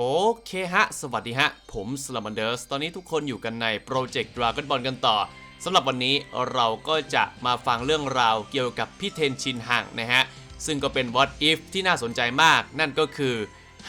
โอเคฮะ สวัสดีฮะ ผมสลัมบันเดอร์สตอนนี้ทุกคนอยู่กันในโปรเจกต์ดราก้อนบอลกันต่อสำหรับวันนี้เราก็จะมาฟังเรื่องราวเกี่ยวกับพี่เทนชินฮังนะฮะ ซึ่งก็เป็น what if ที่น่าสนใจมาก นั่นก็คือ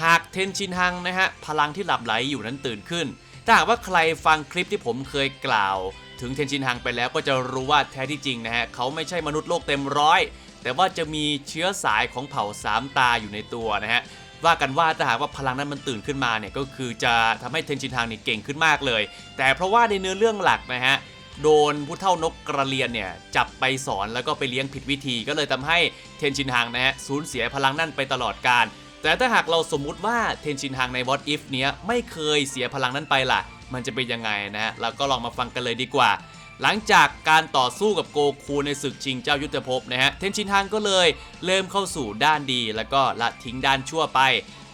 หากเทนชินฮังนะฮะ พลังที่หลับไหลอยู่นั้นตื่นขึ้น ถ้าหากว่าใครฟังคลิปที่ผมเคยกล่าว ถึงเทนชินฮังไปแล้วก็จะรู้ว่าแท้ที่จริงนะฮะ เขาไม่ใช่มนุษย์โลกเต็มร้อย แต่ว่าจะมีเชื้อสายของเผ่าสามตาอยู่ในตัวนะฮะ ว่ากันว่าถ้าหากว่าพลังนั้นมันตื่นขึ้นมาเนี่ยก็คือจะทำให้เทนชินฮังเนี่ยเก่งขึ้นมากเลย แต่เพราะว่าในเนื้อเรื่องหลักนะฮะโดนผู้เท่านกกระเรียนเนี่ยจับไปสอนแล้วก็ไปเลี้ยงผิดวิธี ก็เลยทำให้เทนชินฮังนะฮะสูญเสียพลังนั่นไปตลอดกาลแต่ถ้าหากเราสมมุติว่าเทนชินฮังใน What If เนี้ยไม่เคยเสียพลังนั้นไปล่ะ มันจะเป็นยังไงนะฮะเราก็ลองมาฟังกันเลยดีกว่า หลังจากการต่อสู้กับโกคูในศึกชิงเจ้ายุทธภพนะฮะเทนชินฮังก็เลยเริ่มเข้าสู่ด้านดี แล้วก็ละทิ้งด้านชั่วไป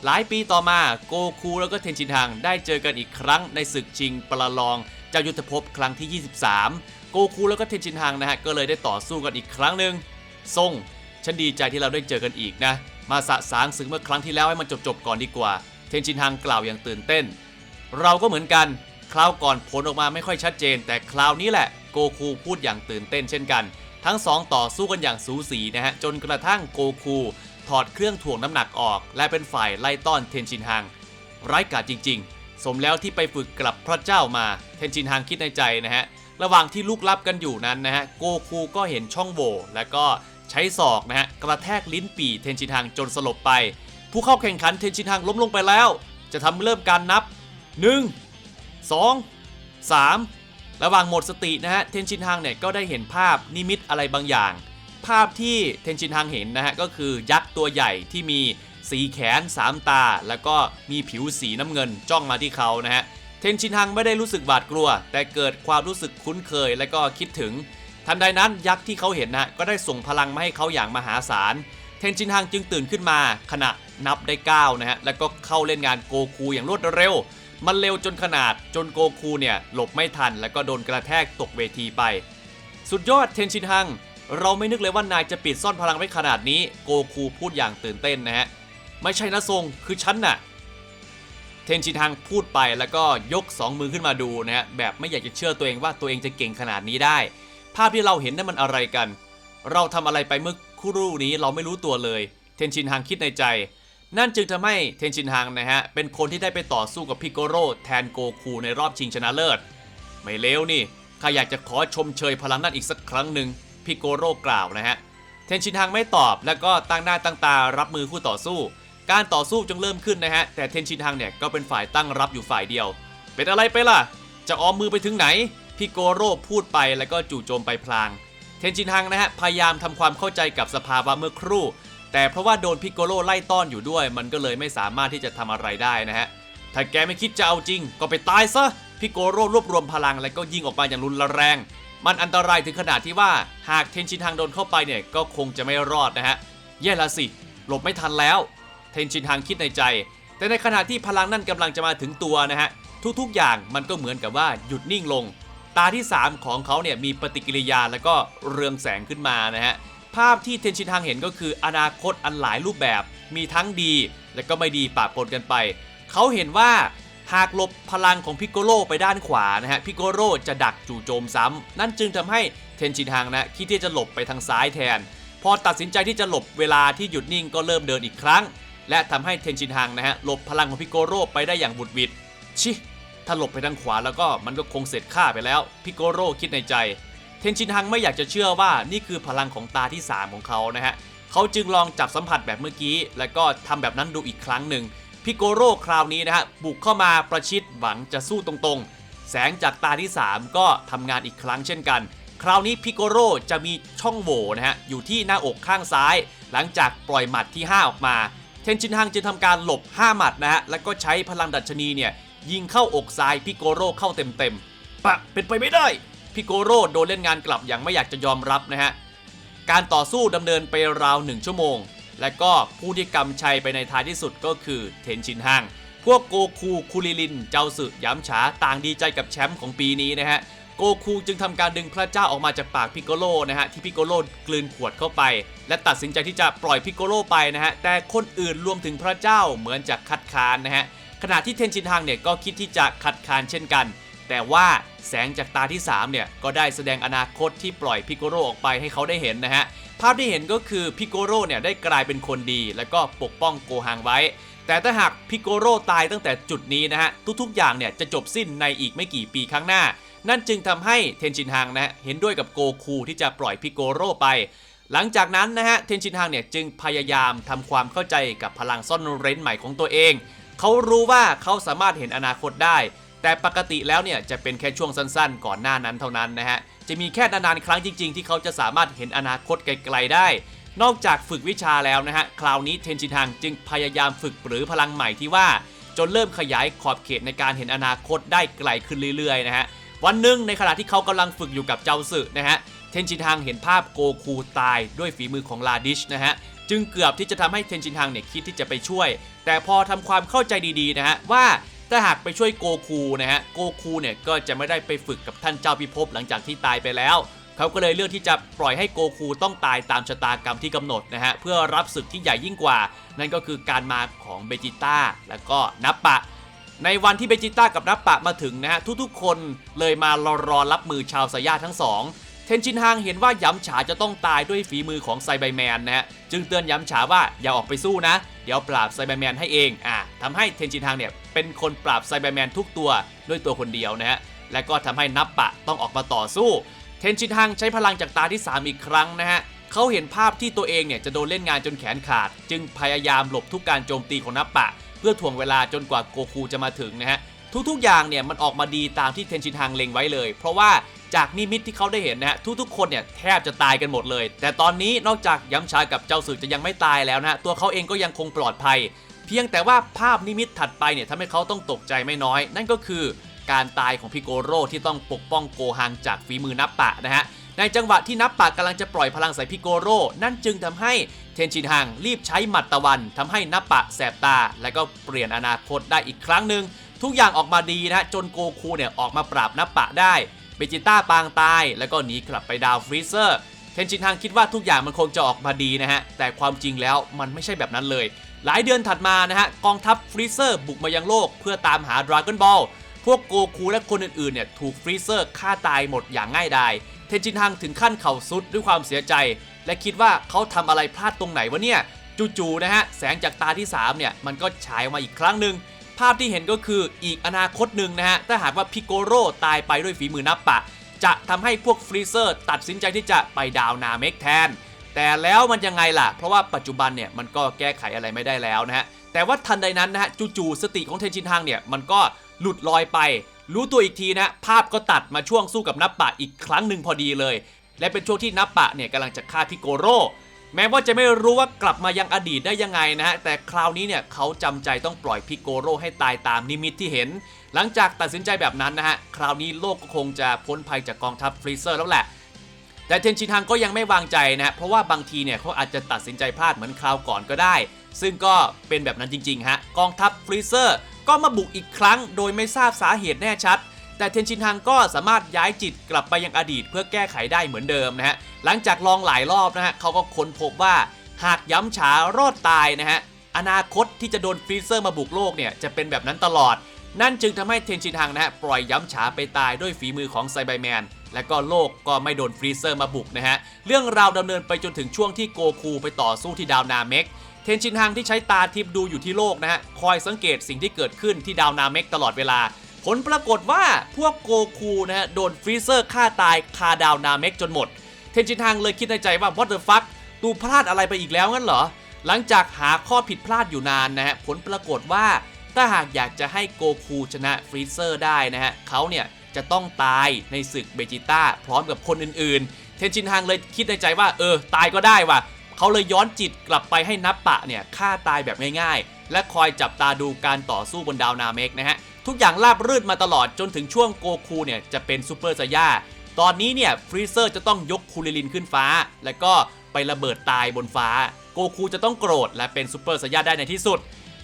หลายปีต่อมาโกคูแล้วก็เทนชินฮังได้เจอกันอีกครั้งในศึกชิงประลองเจ้ายุทธภพครั้งที่ 23 โกคูแล้วก็เทนชินฮังนะฮะก็เลยได้ต่อสู้กันอีกครั้งหนึ่งส่งฉันดีใจที่เราได้เจอกันอีกนะ มาสะสางศึกเมื่อครั้งที่แล้วให้มันจบๆก่อนดีกว่า เทนชินฮังกล่าวอย่างตื่นเต้น เราก็เหมือนกัน คราวก่อนผลออกมาไม่ค่อยชัดเจน แต่คราวนี้แหละโกคูพูดอย่างตื่นเต้นเช่นกัน ทั้งสองต่อสู้กันอย่างสูสีนะฮะ จนกระทั่งโกคูถอดเครื่องถ่วงน้ำหนักออก และเป็นฝ่ายไล่ต้อนเทนชินฮังไร้ายกาจจริง ๆ สมแล้วที่ไปฝึกกลับพระเจ้ามาเทนชินฮังคิดในใจนะฮะระหว่างที่ลุกลับกันอยู่นั้นนะฮะโกคูก็เห็นช่องโหว่และก็ใช้ศอกนะฮะกระแทกลิ้นปี่เทนชินฮังจนสลบไป ผู้เข้าแข่งขันเทนชินฮังล้มลงไปแล้ว จะทำเริ่มการนับ 1 2 3 ระหว่างหมดสตินะฮะเทนชินฮังเนี่ยก็ได้เห็นภาพนิมิตอะไรบางอย่าง ภาพที่เทนชินฮังเห็นนะฮะก็คือยักษ์ตัวใหญ่ที่มีสีแขน 3 ตา แล้วก็มีผิวสีน้ำเงินจ้องมาที่เขานะฮะเทนชินฮังไม่ได้รู้สึกหวาดกลัว แต่เกิดความรู้สึกคุ้นเคยและก็คิดถึง ทันใดนั้นยักษ์ที่เขาเห็นนะฮะก็ได้ส่งพลังมาให้เขาอย่างมหาศาลเทนชินฮังจึงตื่นขึ้นมาขณะนับได้9นะฮะแล้วก็เข้าเล่นงานโกคูอย่างรวดเร็ว มันเร็วจนขนาดจนโกคูเนี่ยหลบไม่ทันแล้วก็โดนกระแทกตกเวทีไป สุดยอดเทนชินฮัง เราไม่นึกเลยว่านายจะปิดซ่อนพลังไว้ขนาดนี้ โกคูพูดอย่างตื่นเต้นนะฮะ ไม่ใช่นะทรงคือฉันน่ะ เทนชินฮังพูดไปแล้วก็ยก 2 มือขึ้นมาดูนะฮะแบบไม่อยากจะเชื่อตัวเองว่าตัวเองจะเก่งขนาดนี้ได้ ภาพที่เราเห็นนั่นมันอะไรกัน เราทำอะไรไปเมื่อครู่นี้เราไม่รู้ตัวเลย เทนชินฮังคิดในใจ นั่นจึงทำให้เทนชินฮังนะฮะ เป็นคนที่ได้ไปต่อสู้กับพิโกโร่แทนโกคูในรอบชิงชนะเลิศ ไม่เลวนี่ข้าอยากจะขอชมเชยพลังนั้นอีกสักครั้งหนึ่งพิโกโร่กล่าวนะฮะ เทนชินฮังไม่ตอบแล้วก็ตั้งหน้าตั้งตารับมือคู่ต่อสู้ การต่อสู้จึงเริ่มขึ้นนะฮะ แต่เทนชินฮังเนี่ยก็เป็นฝ่ายตั้งรับอยู่ฝ่ายเดียว เป็นอะไรไปล่ะ จะออมมือไปถึงไหนพิโกโร่พูดไปแล้วก็จู่โจมไปพลาง เทนชินฮังนะฮะพยายามทำความเข้าใจกับสภาวะเมื่อครู่ แต่เพราะว่าโดนพิกโกโร่ไล่ต้อนอยู่ด้วย มันก็เลยไม่สามารถที่จะทำอะไรได้นะฮะ ถ้าแกไม่คิดจะเอาจริง ก็ไปตายซะ พิกโกโร่รวบรวมพลังแล้วก็ยิงออกมาอย่างรุนแรง มันอันตรายถึงขนาดที่ว่าหากเทนชินฮังโดนเข้าไปเนี่ยก็คงจะไม่รอดนะฮะ แย่ละสิ หลบไม่ทันแล้ว เทนชินฮังคิดในใจ แต่ในขณะที่พลังนั่นกำลังจะมาถึงตัวนะฮะ ทุกๆอย่างมันก็เหมือนกับว่าหยุดนิ่งลง ตาที่ 3 ของเขาเนี่ยมีปฏิกิริยาแล้วก็เรืองแสงขึ้นมานะฮะ ภาพที่เทนชินฮังเห็นก็คืออนาคตอันหลายรูปแบบ มีทั้งดีและก็ไม่ดีปะปนกันไป เขาเห็นว่าหากหลบพลังของพิกโกโร่ไปด้านขวานะฮะพิกโกโร่จะดักจู่โจมซ้ำนั่นจึงทำให้เทนชินฮังนะคิดที่จะหลบไปทางซ้ายแทน พอตัดสินใจที่จะหลบเวลาที่หยุดนิ่งก็เริ่มเดินอีกครั้ง และทำให้เทนชินฮังนะฮะหลบพลังของพิกโกโร่ไปได้อย่างบุดวิดชิถ้าหลบไปทางขวาแล้วก็มันก็คงเสร็จค่าไปแล้วพิกโกโร่คิดในใจ นชินฮังไม่อยากจะเชื่อว่านี่คือพลังของตาที่ 3 ของเขานะฮะเขาจึงลองจับสัมผัสแบบเมื่อกี้ แล้วก็ทำแบบนั้นดูอีกครั้งหนึ่งพิโกโร่คราวนี้นะฮะบุกเข้ามาประชิดหวังจะสู้ตรงๆ แสงจากตาที่ 3 ก็ทำงานอีกครั้งเช่นกัน คราวนี้พิโกโร่จะมีช่องโหว่นะฮะอยู่ที่หน้าอกข้างซ้าย หลังจากปล่อยหมัดที่ 5 ออกมาเทนชินฮังจึงทำการหลบ 5 หมัดนะฮะ แล้วก็ใช้พลังดัชนีเนี่ยยิงเข้าอกซ้ายพิโกโร่เข้าเต็มๆปะเป็นไปไม่ได้ พิโกโร่โดนเล่นงานกลับอย่างไม่อยากจะยอมรับนะฮะ การต่อสู้ดำเนินไปราวหนึ่งชั่วโมง และก็ผู้ที่กำชัยไปในท้ายที่สุดก็คือเทนชินฮังพวกโกคูคูริลิน เจ้าสึย้ำฉาต่างดีใจกับแชมป์ของปีนี้นะฮะ โกคูจึงทำการดึงพระเจ้าออกมาจากปากพิโกโลนะฮะที่พิโกโลกลืนขวดเข้าไป และตัดสินใจที่จะปล่อยพิโกโลไปนะฮะแต่คนอื่นรวมถึงพระเจ้าเหมือนจะคัดค้านนะฮะขณะที่เทนชินฮังเนี่ยก็คิดที่จะขัดขานเช่นกัน แต่ว่า แสงจากตาที่ 3 เนี่ย ก็ได้แสดงอนาคตที่ปล่อยพิโกโรออกไปให้เขาได้เห็นนะฮะ ภาพที่เห็นก็คือพิโกโรเนี่ยได้กลายเป็นคนดี แล้วก็ปกป้องโกฮังไว้ แต่ถ้าหากพิโกโรตายตั้งแต่จุดนี้นะฮะ ทุกๆอย่างเนี่ยจะจบสิ้นในอีกไม่กี่ปีข้างหน้า นั่นจึงทำให้เทนชินฮังนะฮะเห็นด้วยกับโกคูที่จะปล่อยพิโกโรไปหลังจากนั้นนะฮะเทนชินฮังเนี่ยจึงพยายามทำความเข้าใจกับพลังซ่อนเร้นใหม่ของตัวเอง เขารู้ว่าเขาสามารถเห็นอนาคตได้ แต่ปกติแล้วเนี่ยจะเป็นแค่ช่วงสั้นๆ ก่อนหน้านั้นเท่านั้นนะฮะ จะมีแค่นานๆครั้งจริงๆ ที่เขาจะสามารถเห็นอนาคตไกลๆได้ นอกจากฝึกวิชาแล้วนะฮะ คราวนี้เทนชินฮังจึงพยายามฝึกหรือพลังใหม่ที่ว่า จนเริ่มขยายขอบเขตในการเห็นอนาคตได้ไกลขึ้นเรื่อยๆนะฮะ วันหนึ่งในขณะที่เขากำลังฝึกอยู่กับเจ้าสึนะฮะ เทนชินฮังเห็นภาพโกคูตายด้วยฝีมือของลาดิชนะฮะจึงเกือบที่จะทำให้เทนชินฮังเนี่ยคิดที่จะไปช่วย แต่พอทำความเข้าใจดีๆนะฮะว่า ถ้าหากไปช่วยโกคูนะฮะโกคูเนี่ยก็จะไม่ได้ไปฝึกกับท่านเจ้าพิภพหลังจากที่ตายไปแล้ว เขาก็เลยเลือกที่จะปล่อยให้โกคูต้องตายตามชะตากรรมที่กำหนดนะฮะเพื่อรับศึกที่ใหญ่ยิ่งกว่า นั่นก็คือการมาของเบจิต้าและก็นับปะ ในวันที่เบจิต้ากับนับปะมาถึงนะฮะทุกๆ คนเลยมารอรอรับมือชาวสายาทั้งสองเทนชินฮังเห็นว่าย้ำฉาจะต้องตายด้วยฝีมือของไซไบแมนนะฮะจึงเตือนย้ำฉาว่าอย่าออกไปสู้นะ เดี๋ยวปราบไซไบแมนให้เองอะ ทำให้เทนชินฮังเนี่ยเป็นคนปราบไซไบอร์แมนทุกตัวด้วยตัวคนเดียวนะฮะ และก็ทำให้นับปะต้องออกมาต่อสู้ เทนชินฮังใช้พลังจากตาที่ 3 อีกครั้งนะฮะเขาเห็นภาพที่ตัวเองเนี่ยจะโดนเล่นงานจนแขนขาด จึงพยายามหลบทุกการโจมตีของนับปะ เพื่อถ่วงเวลาจนกว่าโกคูจะมาถึงนะฮะทุกๆ อย่างเนี่ยมันออกมาดีตามที่เทนชินฮังเล็งไว้เลย เพราะว่าจากนิมิตที่เขาได้เห็นนะฮะทุกๆ คนเนี่ยแทบจะตายกันหมดเลย แต่ตอนนี้นอกจากย้ำชากับเจ้าสึกจะยังไม่ตายแล้วนะฮะตัวเขาเองก็ยังคงปลอดภัย เพียงแต่ว่าภาพนิมิตถัดไปเนี่ยทำให้เขาต้องตกใจไม่น้อย นั่นก็คือการตายของพิโกโร่ที่ต้องปกป้องโกฮังจากฝีมือนับปะนะฮะในจังหวะที่นับปากกำลังจะปล่อยพลังใส่พิโกโร่นั่นจึงทำให้เทนชินฮังรีบใช้หมัดตะวันทำให้นับปะแสบตา และก็เปลี่ยนอนาคตได้อีกครั้งหนึ่งทุกอย่างออกมาดีนะฮะจนโกคูเนี่ยออกมาปราบนับปะได้เบจิต้าปางตาย แล้วก็หนีกลับไปดาวฟรีเซอร์เทนชินฮังคิดว่าทุกอย่างมันคงจะออกมาดีนะฮะแต่ความจริงแล้วมันไม่ใช่แบบนั้นเลย หลายเดือนถัดมานะฮะกองทัพฟรีเซอร์บุกมายังโลก เพื่อตามหาดราก้อนบอลพวกโกคูและคนอื่นๆเนี่ยถูกฟรีเซอร์ฆ่าตายหมดอย่างง่ายดายเทนจินฮังถึงขั้นเข่าซุดด้วยความเสียใจ และคิดว่าเขาทำอะไรพลาดตรงไหนวะเนี่ยจู่ๆนะฮะแสงจากตาที่3เนี่ยมันก็ฉายออกมาอีกครั้งหนึ่งภาพที่เห็นก็คืออีกอนาคตหนึ่งนะฮะถ้าหากว่าพิโกโร่ตายไปด้วยฝีมือนับปะ จะทำให้พวกฟรีเซอร์ตัดสินใจที่จะไปดาวนาเมกแทน แต่แล้วมันยังไงล่ะ เพราะว่าปัจจุบันเนี่ยมันก็แก้ไขอะไรไม่ได้แล้วนะฮะ แต่ว่าทันใดนั้นนะฮะจู่ๆสติของเทนชินฮังเนี่ยมันก็หลุดลอยไป รู้ตัวอีกทีนะภาพก็ตัดมาช่วงสู้กับนับปะอีกครั้งหนึ่งพอดีเลย และเป็นช่วงที่นับปะเนี่ยกำลังจะฆ่าพิโกโรแม้ว่าจะไม่รู้ว่ากลับมายังอดีตได้ยังไงนะฮะ แต่คราวนี้เนี่ยเขาจำใจต้องปล่อยพิโกโรให้ตายตามนิมิตที่เห็น หลังจากตัดสินใจแบบนั้นนะฮะ คราวนี้โลกก็คงจะพ้นภัยจากกองทัพฟรีเซอร์แล้วแหละ แต่เทนชินฮังก็ยังไม่วางใจนะเพราะว่าบางทีเนี่ยเขาอาจจะตัดสินใจพลาดเหมือนคราวก่อนก็ได้ ซึ่งก็เป็นแบบนั้นจริงๆฮะกองทัพฟรีเซอร์ก็มาบุกอีกครั้ง โดยไม่ทราบสาเหตุแน่ชัด แต่เทนชินฮังก็สามารถย้ายจิตกลับไปยังอดีตเพื่อแก้ไขได้เหมือนเดิมนะฮะหลังจากลองหลายรอบนะฮะเขาก็ค้นพบว่าหากย้ำฉารอดตายนะฮะอนาคตที่จะโดนฟรีเซอร์มาบุกโลกเนี่ยจะเป็นแบบนั้นตลอด นั่นจึงทำให้เทนชินฮังนะฮะปล่อยย้ำฉาไปตายด้วยฝีมือของไซไบแมนและก็โลกก็ไม่โดนฟรีเซอร์มาบุกนะฮะ เรื่องราวดำเนินไปจนถึงช่วงที่โกคูไปต่อสู้ที่ดาวนาเมกเทนชินฮังที่ใช้ตาทิพดูอยู่ที่โลกนะฮะ คอยสังเกตสิ่งที่เกิดขึ้นที่ดาวนาเมกตลอดเวลา ผลปรากฏว่าพวกโกคูนะฮะโดนฟรีเซอร์ฆ่าตายคาดาวนาเมกจนหมด เทนชินฮังเลยคิดในใจว่า what the fuck ตูพลาดอะไรไปอีกแล้วงั้นเหรอ หลังจากหาข้อผิดพลาดอยู่นานนะฮะ ผลปรากฏว่า ถ้าหากอยากจะให้โกคูชนะฟรีเซอร์ได้นะฮะเขาเนี่ยจะต้องตายในศึกเบจิต้าพร้อมกับคนอื่นๆ เทนชินฮังเลยคิดในใจว่าเออตายก็ได้ว่ะเขาเลยย้อนจิตกลับไปให้นับปะเนี่ยฆ่าตายแบบง่ายๆ และคอยจับตาดูการต่อสู้บนดาวนาเมกนะฮะทุกอย่างราบรื่นมาตลอดจนถึงช่วงโกคูเนี่ยจะเป็นซูเปอร์ไซย่าตอนนี้เนี่ยฟรีเซอร์จะต้องยกคูลิลินขึ้นฟ้า แล้วก็ไประเบิดตายบนฟ้า โกคูจะต้องโกรธและเป็นซูเปอร์ไซย่าได้ในที่สุด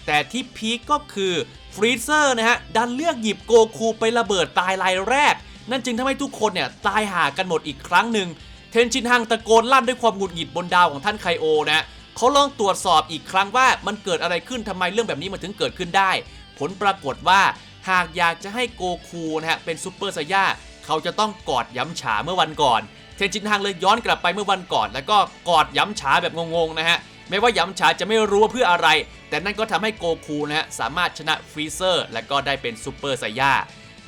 แต่ที่พีคก็คือฟรีเซอร์นะฮะดันเลือกหยิบโกคูไประเบิดตายรายแรก นั่นจึงทำให้ทุกคนเนี่ยตายหากันหมดอีกครั้งหนึ่งเทนชินฮังตะโกนลั่นด้วยความหงุดหงิดบนดาวของท่านไคโอนะฮะเขาลองตรวจสอบอีกครั้งว่ามันเกิดอะไรขึ้นทำไมเรื่องแบบนี้มันถึงเกิดขึ้นได้ ผลปรากฏว่าหากอยากจะให้โกคูนะฮะเป็นซูเปอร์ไซย่าเขาจะต้องกอดย้ำฉาเมื่อวันก่อน เทนจินฮังเลยย้อนกลับไปเมื่อวันก่อน แล้วก็กอดย้ำฉาแบบงงๆนะฮะ ไม่ว่าย้ำฉาจะไม่รู้ว่าเพื่ออะไร แต่นั่นก็ทำให้โกคูนะฮะสามารถชนะฟรีเซอร์ และก็ได้เป็นซูเปอร์ไซย่า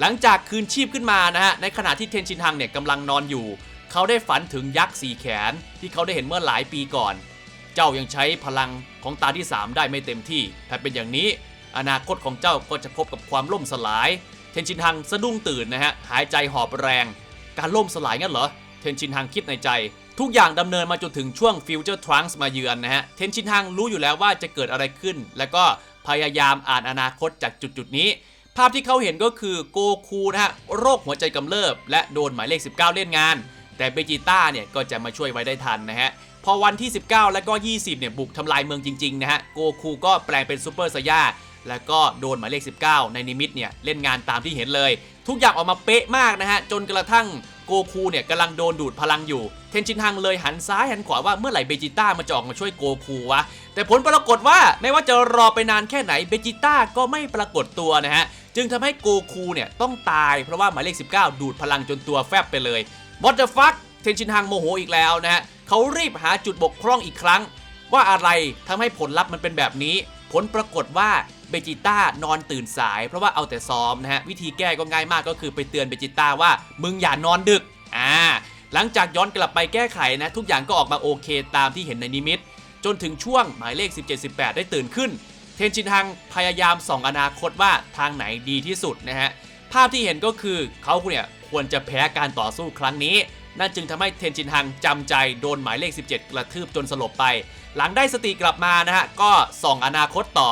หลังจากคืนชีพขึ้นมานะฮะในขณะที่เทนจินฮังเนี่ยกำลังนอนอยู่ เขาได้ฝันถึงยักษ์สี่แขน ที่เขาได้เห็นเมื่อหลายปีก่อน เจ้ายังใช้พลังของตาที่ 3 ได้ไม่เต็มที่ ถ้าเป็นอย่างนี้ อนาคตของเจ้าก็จะพบกับความล่มสลาย เทนชินฮังสะดุ้งตื่นนะฮะหายใจหอบแรง การล่มสลายงั้นเหรอเทนชินฮังคิดในใจ ทุกอย่างดำเนินมาจนถึงช่วงฟิวเจอร์ทรังส์มาเยือนนะฮะ เทนชินฮังรู้อยู่แล้วว่าจะเกิดอะไรขึ้น แล้วก็พยายามอ่านอนาคตจากจุดๆนี้ ภาพที่เขาเห็นก็คือโกคูนะฮะ โรคหัวใจกำเริบ และโดนหมายเลข 19 เล่นงาน แต่เบจิต้าเนี่ยก็จะมาช่วยไว้ได้ทันนะฮะ พอวันที่ 19 และก็ 20 เนี่ยบุกทำลายเมืองจริงๆนะฮะ โกคูก็แปลงเป็นซูเปอร์ไซย่าแล้วก็โดนหมายเลข 19 ในนิมิตเนี่ยเล่นงานตามที่เห็นเลย ทุกอย่างออกมาเป๊ะมากนะฮะจนกระทั่ง โกคูเนี่ยกำลังโดนดูดพลังอยู่ เทนชินฮังเลยหันซ้ายหันขวาว่าเมื่อไหร่เบจิต้ามันจะออกมาช่วยโกคูวะ แต่ผลปรากฏว่าไม่ว่าจะรอไปนานแค่ไหนเบจิต้าก็ไม่ปรากฏตัวนะฮะ จึงทำให้โกคูเนี่ยต้องตายเพราะว่าหมายเลข 19 ดูดพลังจนตัวแฟบไปเลย What the fuck เทนชินฮังโมโหอีกแล้วนะฮะเขารีบหาจุดบกพร่องอีกครั้ง ว่าอะไรทำให้ผลลัพธ์มันเป็นแบบนี้ ผลปรากฏว่าเบจิต้านอนตื่นสาย เพราะว่าเอาแต่ซ้อมนะฮะ วิธีแก้ก็ง่ายมากก็คือไปเตือนเบจิต้าว่ามึงอย่านอนดึก อ่า หลังจากย้อนกลับไปแก้ไขนะ ทุกอย่างก็ออกมาโอเคตามที่เห็นในนิมิต จนถึงช่วงหมายเลข 17-18 ได้ตื่นขึ้น เทนชินฮังพยายามส่องอนาคตว่าทางไหนดีที่สุดนะฮะภาพที่เห็นก็คือเขาเนี่ยควรจะแพ้การต่อสู้ครั้งนี้ นั่นจึงทำให้เทนชินฮังจำใจโดนหมายเลข 17 กระทืบจนสลบไป หลังได้สติกลับมานะฮะ ก็ส่องอนาคตต่อ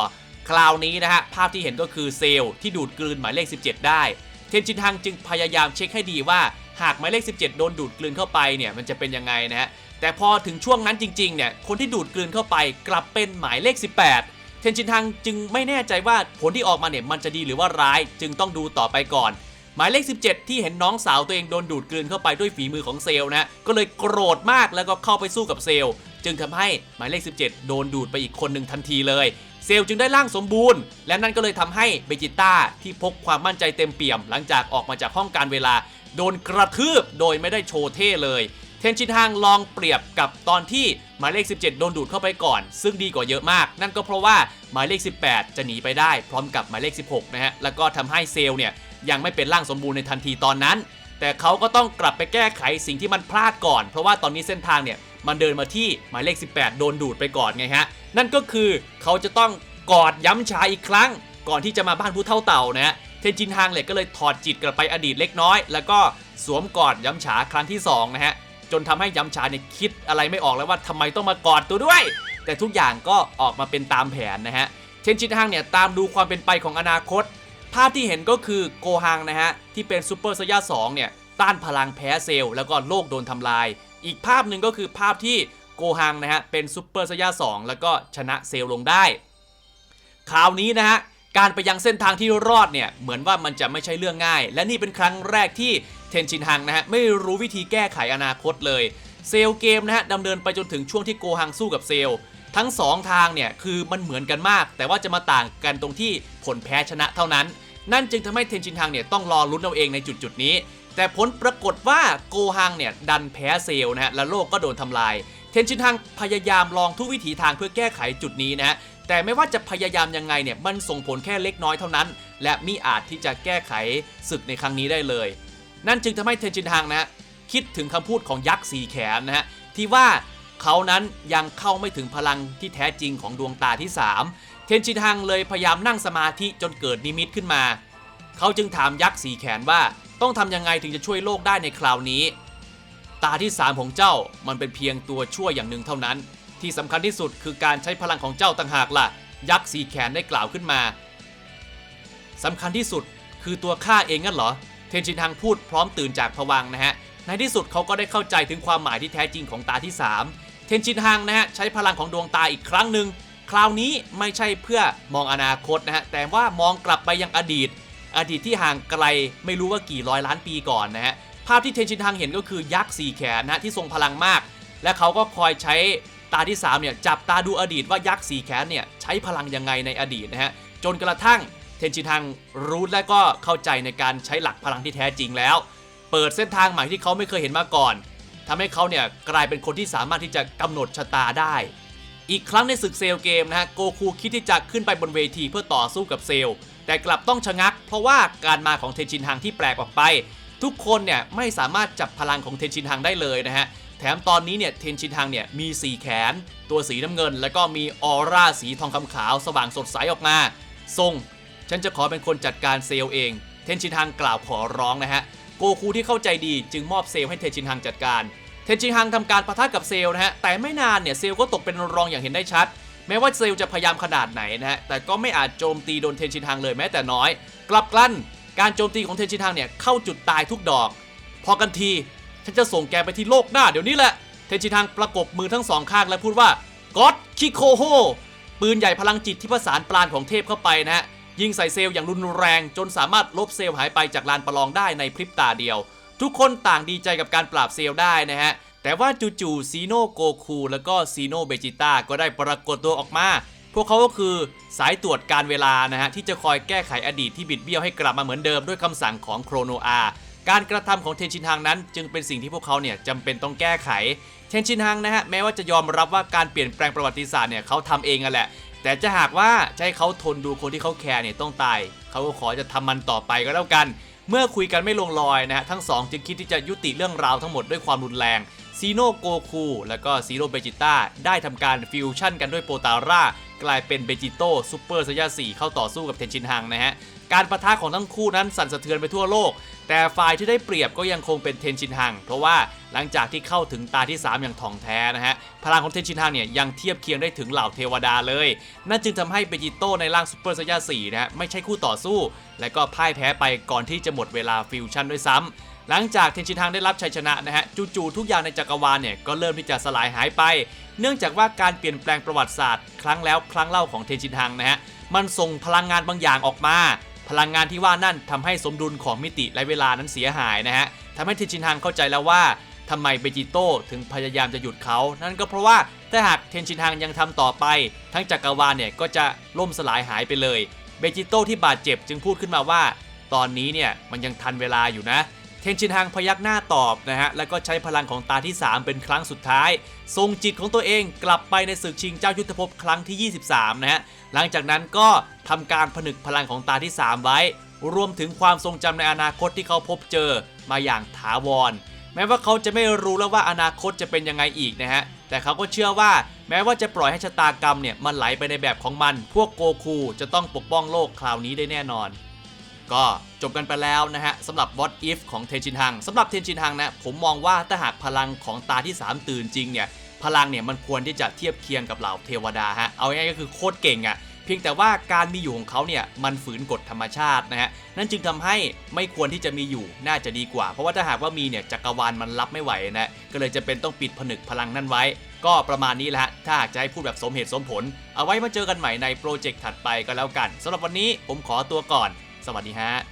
คราวนี้นะฮะ ภาพที่เห็นก็คือเซลล์ที่ดูดกลืนหมายเลข 17 ได้ เทนจินฮังจึงพยายามเช็คให้ดีว่า หากหมายเลข 17 โดนดูดกลืนเข้าไปเนี่ยมันจะเป็นยังไงนะฮะแต่พอถึงช่วงนั้นจริงๆเนี่ยคนที่ดูดกลืนเข้าไปกลับเป็นหมายเลข 18เทนจินฮังจึงไม่แน่ใจว่าผลที่ออกมาเนี่ยมันจะดีหรือว่าร้ายจึงต้องดูต่อไปก่อน หมายเลข 17 ที่เห็นน้องสาวตัวเองโดนดูดกลืนเข้าไปด้วยฝีมือของเซลล์นะก็เลยโกรธมากแล้วก็เข้าไปสู้กับเซลล์จึงทำให้หมายเลข 17 โดนดูดไปอีกคนหนึ่งทันทีเลย เซลล์จึงได้ร่างสมบูรณ์ และนั่นก็เลยทำให้เบจิต้าที่พกความมั่นใจเต็มเปี่ยม หลังจากออกมาจากห้องการเวลา โดนกระทืบโดยไม่ได้โชว์เท่เลยเทนชินฮังลองเปรียบกับตอนที่หมายเลข 17 โดนดูดเข้าไปก่อน ซึ่งดีกว่าเยอะมาก นั่นก็เพราะว่าหมายเลข 18 จะหนีไปได้พร้อมกับหมายเลข 16 นะฮะแล้วก็ทำให้เซลล์เนี่ย ยังไม่เป็นร่างสมบูรณ์ในทันทีตอนนั้น แต่เขาก็ต้องกลับไปแก้ไขสิ่งที่มันพลาดก่อน เพราะว่าตอนนี้เส้นทางเนี่ยมันเดินมาที่หมายเลข 18 โดนดูดไปก่อนไงฮะ นั่นก็คือเขาจะต้องกอดย้ำชาอีกครั้ง ก่อนที่จะมาบ้านผู้เท่าเต่านะฮะเทนจินฮังเลยก็เลยถอดจิตกลับไปอดีตเล็กน้อย แล้วก็สวมกอดย้ำฉาครั้งที่สองนะฮะจนทำให้ย้ำชาเนี่ยคิดอะไรไม่ออกแล้วว่าทำไมต้องมากอดตัวด้วย แต่ทุกอย่างก็ออกมาเป็นตามแผนนะฮะเทนจินฮังเนี่ยตามดูความเป็นไปของอนาคต ภาพที่เห็นก็คือโกฮังนะฮะ ที่เป็นซูเปอร์ไซย่า2เนี่ย ต้านพลังแพ้เซลล์แล้วก็โลกโดนทำลาย อีกภาพหนึ่งก็คือภาพที่โกฮังนะฮะ เป็นซูเปอร์ไซย่า2แล้วก็ชนะเซลล์ลงได้ คราวนี้นะฮะการไปยังเส้นทางที่รอดเนี่ย เหมือนว่ามันจะไม่ใช่เรื่องง่าย และนี่เป็นครั้งแรกที่เทนชินฮังนะฮะ ไม่รู้วิธีแก้ไขอนาคตเลย เซลเกมนะฮะดำเนินไปจนถึงช่วงที่โกฮังสู้กับเซลทั้ง 2 ทางเนี่ยคือมันเหมือนกันมาก แต่ว่าจะมาต่างกันตรงที่ผลแพ้ชนะเท่านั้น นั่นจึงทำให้เทนชินฮังเนี่ยต้องรอลุ้นเอาเองในจุดจุดๆนี้ แต่ผลปรากฏว่าโกฮังเนี่ยดันแพ้เซลนะฮะและโลกก็โดนทำลาย เทนชินฮังพยายามลองทุกวิถีทางเพื่อแก้ไขจุดนี้นะฮะแต่ไม่ว่าจะพยายามยังไงเนี่ยมันส่งผลแค่เล็กน้อยเท่านั้น และมิอาจที่จะแก้ไขศึกในครั้งนี้ได้เลย นั่นจึงทำให้เทนจินฮังนะฮะคิดถึงคำพูดของยักษ์สีแขนนะฮะที่ว่าเขานั้นยังเข้าไม่ถึงพลังที่แท้จริงของดวงตาที่ 3 เทนจินฮังเลยพยายามนั่งสมาธิจนเกิดนิมิตขึ้นมา เขาจึงถามยักษ์สีแขนว่าต้องทำยังไงถึงจะช่วยโลกได้ในคราวนี้ ตาที่ 3 ของเจ้ามันเป็นเพียงตัวช่วยอย่างหนึ่งเท่านั้น ที่สำคัญที่สุดคือการใช้พลังของเจ้าต่างหากล่ะ ยักษ์สีแขนได้กล่าวขึ้นมาสำคัญที่สุดคือตัวข้าเองงั้นเหรอ เทนชินฮังพูดพร้อมตื่นจากผวังนะฮะ ในที่สุดเขาก็ได้เข้าใจถึงความหมายที่แท้จริงของตาที่ 3 เทนชินฮังนะฮะใช้พลังของดวงตาอีกครั้งหนึ่ง คราวนี้ไม่ใช่เพื่อมองอนาคตนะฮะ แต่ว่ามองกลับไปยังอดีต อดีตที่ห่างไกลไม่รู้ว่ากี่ร้อยล้านปีก่อนนะฮะ ภาพที่เทนชินฮังเห็นก็คือยักษ์สี่แขนนะที่ทรงพลังมาก และเขาก็คอยใช้ตาที่3เนี่ยจับตาดูอดีตว่ายักษ์สีแขนเนี่ยใช้พลังยังไงในอดีตนะฮะจนกระทั่งเทนชินฮังรู้และก็เข้าใจในการใช้หลักพลังที่แท้จริงแล้ว เปิดเส้นทางใหม่ที่เขาไม่เคยเห็นมาก่อนทำให้เขาเนี่ยกลายเป็นคนที่สามารถที่จะกำหนดชะตาได้ อีกครั้งในศึกเซลเกมนะฮะโกคูคิดที่จะขึ้นไปบนเวทีเพื่อต่อสู้กับเซลแต่กลับต้องชะงัก เพราะว่าการมาของเทนชินฮังที่แปลกออกไป ทุกคนเนี่ยไม่สามารถจับพลังของเทนชินฮังได้เลยนะฮะแถมตอนนี้เนี่ยเทนชินฮังเนี่ยมี 4 แขน ตัวสีน้ำเงิน แล้วก็มีออร่าสีทองคำขาวสว่างสดใสออกมาทรงฉันจะขอเป็นคนจัดการเซลเอง เทนชินฮังกล่าวขอร้องนะฮะโกคูที่เข้าใจดีจึงมอบเซลให้เทนชินฮังจัดการ เทนชิฮังทำการปะทะกับเซลนะฮะ แต่ไม่นานเนี่ยเซลก็ตกเป็นรองอย่างเห็นได้ชัด แม้ว่าเซลจะพยายามขนาดไหนนะฮะ แต่ก็ไม่อาจโจมตีโดนเทนชิฮังเลยแม้แต่น้อย กลับกลั้น การโจมตีของเทนชิฮังเนี่ยเข้าจุดตายทุกดอก พอกันที ฉันจะส่งแกไปที่โลกหน้าเดี๋ยวนี้แหละ เทนชิฮังประกบมือทั้งสองข้างและพูดว่าก็อดคิโคโฮปืนใหญ่พลังจิตที่ผสานปราณของเทพเข้าไปนะฮะยิงใส่เซลล์อย่างรุนแรง จนสามารถลบเซลล์หายไปจากลานประลองได้ในพริบตาเดียว ทุกคนต่างดีใจกับการปราบเซลได้นะฮะ แต่ว่าจู่ๆซีโนโกคูแล้วก็ซีโนเบจิต้าก็ได้ปรากฏตัวออกมา พวกเขาก็คือสายตรวจการเวลานะฮะ ที่จะคอยแก้ไขอดีตที่บิดเบี้ยวให้กลับมาเหมือนเดิมด้วยคำสั่งของโครโนอาการกระทำของเทนชินฮังนั้น จึงเป็นสิ่งที่พวกเขาเนี่ยจำเป็นต้องแก้ไข เทนชินฮังนะฮะแม้ว่าจะยอมรับว่าการเปลี่ยนแปลงประวัติศาสตร์เนี่ยเขาทำเองอะแหละ แต่จะหากว่าให้เขาทนดูคนที่เขาแคร์เนี่ยต้องตาย เขาก็ขอจะทำมันต่อไปก็แล้วกัน เมื่อคุยกันไม่ลงรอยนะฮะทั้งสองจึงคิดที่จะยุติเรื่องราวทั้งหมดด้วยความรุนแรงซีโนโกคูและก็ซีโรเบจิต้าได้ทำการฟิวชั่นกันด้วยโปตาร่ากลายเป็นเบจิโต้ซูเปอร์ไซยา4เข้าต่อสู้กับเทนชินฮังนะฮะการประทะของทั้งคู่นั้นสั่นสะเทือนไปทั่วโลก แต่ฝ่ายที่ได้เปรียบก็ยังคงเป็นเทนชินฮัง เพราะว่าหลังจากที่เข้าถึงตาที่ 3 อย่างถ่องแท้นะฮะ พลังของเทนชินฮังเนี่ยยังเทียบเคียงได้ถึงเหล่าเทวดาเลย นั่นจึงทำให้เบจิโต้ในร่างซูเปอร์ไซยา4นะฮะไม่ใช่คู่ต่อสู้ และก็พ่ายแพ้ไปก่อนที่จะหมดเวลาฟิวชั่นด้วยซ้ำหลังจากเทนชินฮังได้รับชัยชนะนะฮะจู่ๆทุกอย่างในจักรวาลเนี่ยก็เริ่มที่จะสลายหายไป เนื่องจากว่าการเปลี่ยนแปลงประวัติศาสตร์ ครั้งแล้วครั้งเล่าของเทนชินฮังนะฮะมันส่งพลังงานบางอย่างออกมา ลังงานที่ว่านั่นทำให้สมดุลของมิติและเวลานั้นเสียหายนะฮะทำให้เทนชินฮังเข้าใจแล้วว่าทำไมเบจิโต้ถึงพยายามจะหยุดเขา นั่นก็เพราะว่าถ้าหากเทนชินฮังยังทำต่อไป ทั้งจักรวาลเนี่ยก็จะล่มสลายหายไปเลย เบจิโต้ที่บาดเจ็บจึงพูดขึ้นมาว่า ตอนนี้เนี่ยมันยังทันเวลาอยู่นะ เทนชินฮังพยักหน้าตอบนะฮะ แล้วก็ใช้พลังของตาที่ 3 เป็นครั้งสุดท้ายส่งจิตของตัวเองกลับไปในศึกชิงเจ้ายุทธภพครั้งที่ 23 นะฮะ หลังจากนั้นก็ทำการผนึกพลังของตาที่ 3 ไว้ รวมถึงความทรงจำในอนาคตที่เขาพบเจอมาอย่างถาวร แม้ว่าเขาจะไม่รู้แล้วว่าอนาคตจะเป็นยังไงอีกนะฮะ แต่เขาก็เชื่อว่าแม้ว่าจะปล่อยให้ชะตากรรมเนี่ยมันไหลไปในแบบของมัน พวกโกคูจะต้องปกป้องโลกคราวนี้ได้แน่นอน ก็จบกันไปแล้วนะฮะสำหรับ What If ของเทนชินฮังสำหรับเทนชินฮังนะผมมองว่าถ้าหากพลังของตาที่ 3 ตื่นจริงเนี่ยพลังเนี่ยมันควรที่จะเทียบเคียงกับเหล่าเทวดาฮะเอาง่ายก็คือโคตรเก่งอะ่ะเพียงแต่ว่าการมีอยู่ของเขาเนี่ยมันฝืนกฎธรรมชาตินะฮะนั่นจึงทำให้ไม่ควรที่จะมีอยู่น่าจะดีกว่า เพราะว่าถ้าหากว่ามีเนี่ยจักรวาลมันรับไม่ไหวนะก็เลยจะเป็นต้องปิดผนึกพลังนั่นไว้ ก็ประมาณนี้แหละฮะถ้าหากจะให้พูดแบบสมเหตุสมผล เอาไว้มาเจอกันใหม่ในโปรเจกต์ถัดไปก็แล้วกันสำหรับวันนี้ผมขอตัวก่อน สวัสดีฮะ